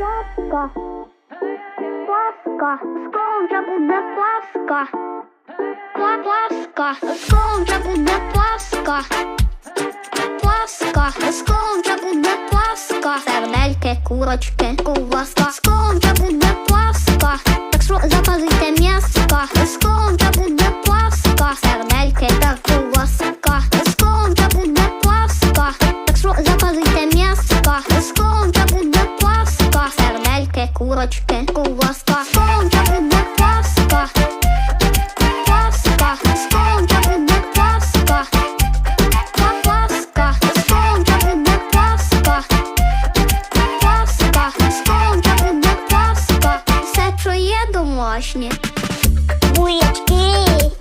Паска. Паска. Скоро вже буде паска. Пла паска. Скоро вже буде паска. Паска. Скоро вже буде паска. Сердельки, курочки, куваска. Скоро вже буде паска. Так що запазуйте м'яска. Скоро вже буде паска. Сердельки та куваска. курочки, колоска, сконка буде паска, паска, сконка буде паска, паска, сконка буде паска, паска, сконка буде паска, все чує домашнє. Буячки.